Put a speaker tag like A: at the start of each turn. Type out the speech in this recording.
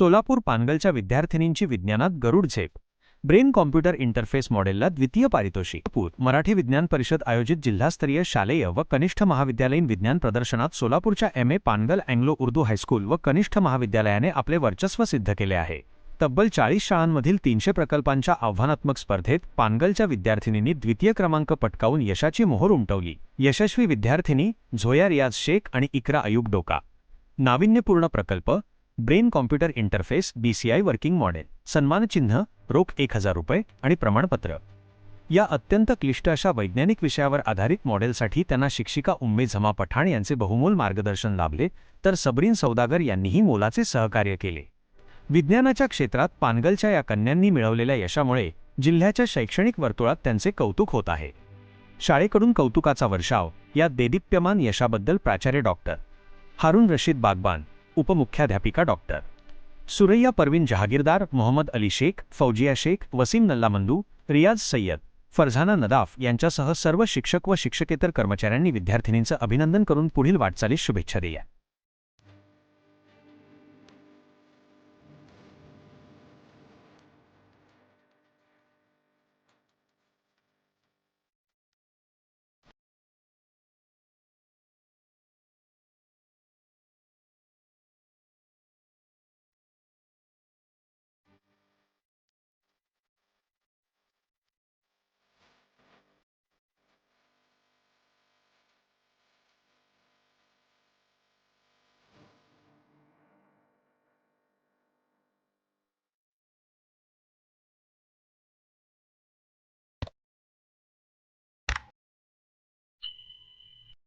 A: सोलापूर पानगलच्या विद्यार्थिनींची विज्ञानात गरुड झेप. Brain computer interface मॉडेलला द्वितीय पारितोषिक. पूर मराठी विज्ञान परिषद आयोजित जिल्हास्तरीय शालेय व कनिष्ठ महाविद्यालयीन विज्ञान प्रदर्शनात सोलापूरच्या M. A. Pangal anglo Urdu high school व कनिष्ठ महाविद्यालयाने आपले वर्चस्व सिद्ध केले आहे. तब्बल चाळीस शाळांमधील तीनशे प्रकल्पांच्या आव्हानात्मक स्पर्धेत पानगलच्या विद्यार्थिनींनी द्वितीय क्रमांक पटकावून यशाची मोहोर उमटवली. यशस्वी विद्यार्थिनी झोया रियाज शेख आणि इकरा अयूब डोका. नाविन्यपूर्ण प्रकल्प brain computer interface BCI working model. सन्मानचिन्ह रोख एक हजार रुपये आणि प्रमाणपत्र. या अत्यंत क्लिष्ट अशा वैज्ञानिक विषयावर आधारित मॉडेलसाठी त्यांना शिक्षिका उम्मे झमा पठाण यांचे बहुमोल मार्गदर्शन लाभले तर सबरीन सौदागर यांनीही मोलाचे सहकार्य केले. विज्ञानाच्या क्षेत्रात पानगलच्या या कन्यांनी मिळवलेल्या यशामुळे जिल्ह्याच्या शैक्षणिक वर्तुळात त्यांचे कौतुक होत आहे. शाळेकडून कौतुकाचा वर्षाव या देदीप्यमान यशाबद्दल प्राचार्य डॉक्टर. हारून रशीद बागबान उपमुख्याध्यापिका डॉक्टर सुरैया परवीन जहागीरदार मोहम्मद अली शेख फौजिया शेख वसीम नल्लामंदू रियाज सय्यद फरझाना नदाफ यांच्यासह सर्व शिक्षक व शिक्षकेतर कर्मचाऱ्यांनी विद्यार्थिनींचं अभिनंदन करून पुढील वाटचालीस शुभेच्छा दिल्या